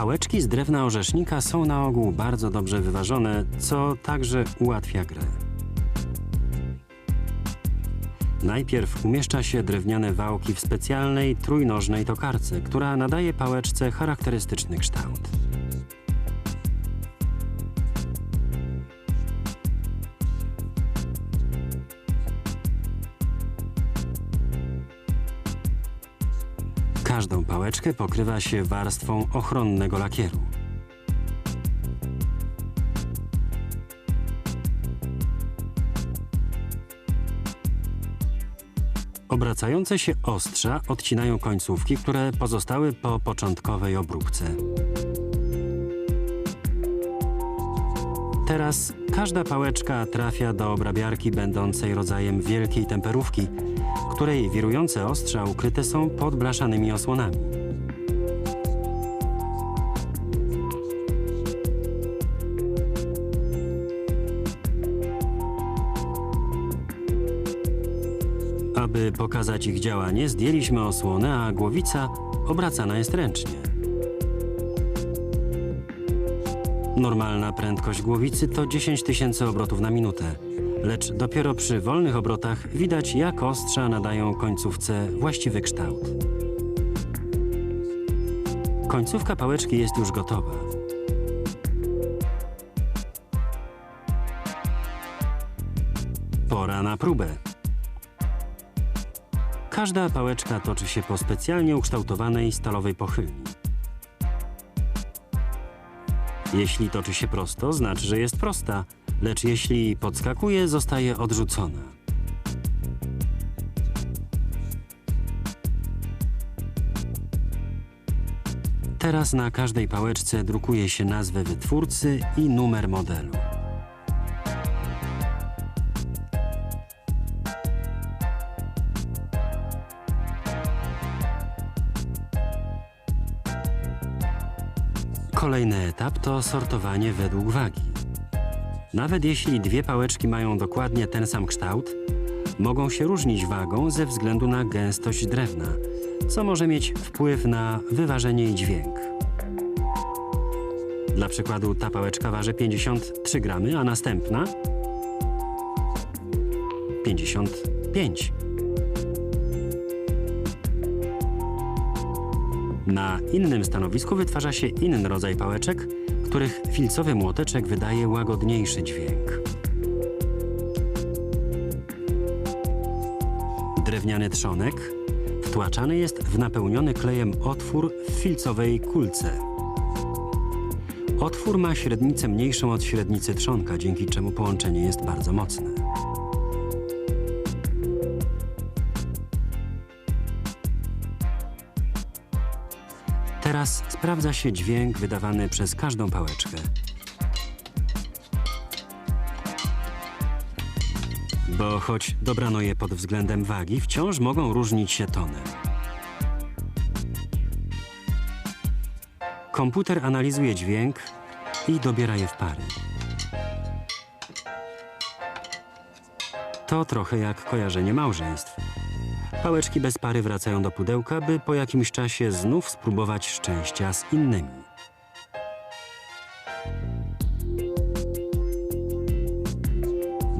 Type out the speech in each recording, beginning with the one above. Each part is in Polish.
Pałeczki z drewna orzesznika są na ogół bardzo dobrze wyważone, co także ułatwia grę. Najpierw umieszcza się drewniane wałki w specjalnej trójnożnej tokarce, która nadaje pałeczce charakterystyczny kształt. Każdą pałeczkę pokrywa się warstwą ochronnego lakieru. Obracające się ostrza odcinają końcówki, które pozostały po początkowej obróbce. Teraz każda pałeczka trafia do obrabiarki będącej rodzajem wielkiej temperówki, której wirujące ostrza ukryte są pod blaszanymi osłonami. Aby pokazać ich działanie, zdjęliśmy osłonę, a głowica obracana jest ręcznie. Normalna prędkość głowicy to 10 tysięcy obrotów na minutę, lecz dopiero przy wolnych obrotach widać, jak ostrza nadają końcówce właściwy kształt. Końcówka pałeczki jest już gotowa. Pora na próbę. Każda pałeczka toczy się po specjalnie ukształtowanej stalowej pochylni. Jeśli toczy się prosto, znaczy, że jest prosta, lecz jeśli podskakuje, zostaje odrzucona. Teraz na każdej pałeczce drukuje się nazwę wytwórcy i numer modelu. Kolejny etap to sortowanie według wagi. Nawet jeśli dwie pałeczki mają dokładnie ten sam kształt, mogą się różnić wagą ze względu na gęstość drewna, co może mieć wpływ na wyważenie i dźwięk. Dla przykładu ta pałeczka waży 53 gramy, a następna 55. Na innym stanowisku wytwarza się inny rodzaj pałeczek, których filcowy młoteczek wydaje łagodniejszy dźwięk. Drewniany trzonek wtłaczany jest w napełniony klejem otwór w filcowej kulce. Otwór ma średnicę mniejszą od średnicy trzonka, dzięki czemu połączenie jest bardzo mocne. Teraz sprawdza się dźwięk wydawany przez każdą pałeczkę. Bo choć dobrano je pod względem wagi, wciąż mogą różnić się tonem. Komputer analizuje dźwięk i dobiera je w pary. To trochę jak kojarzenie małżeństw. Pałeczki bez pary wracają do pudełka, by po jakimś czasie znów spróbować szczęścia z innymi.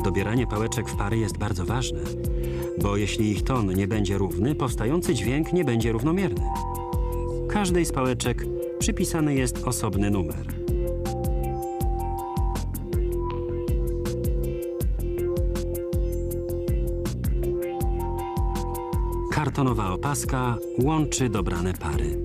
Dobieranie pałeczek w pary jest bardzo ważne, bo jeśli ich ton nie będzie równy, powstający dźwięk nie będzie równomierny. Każdej z pałeczek przypisany jest osobny numer. Kartonowa opaska łączy dobrane pary.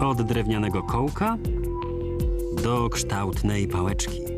Od drewnianego kołka do kształtnej pałeczki.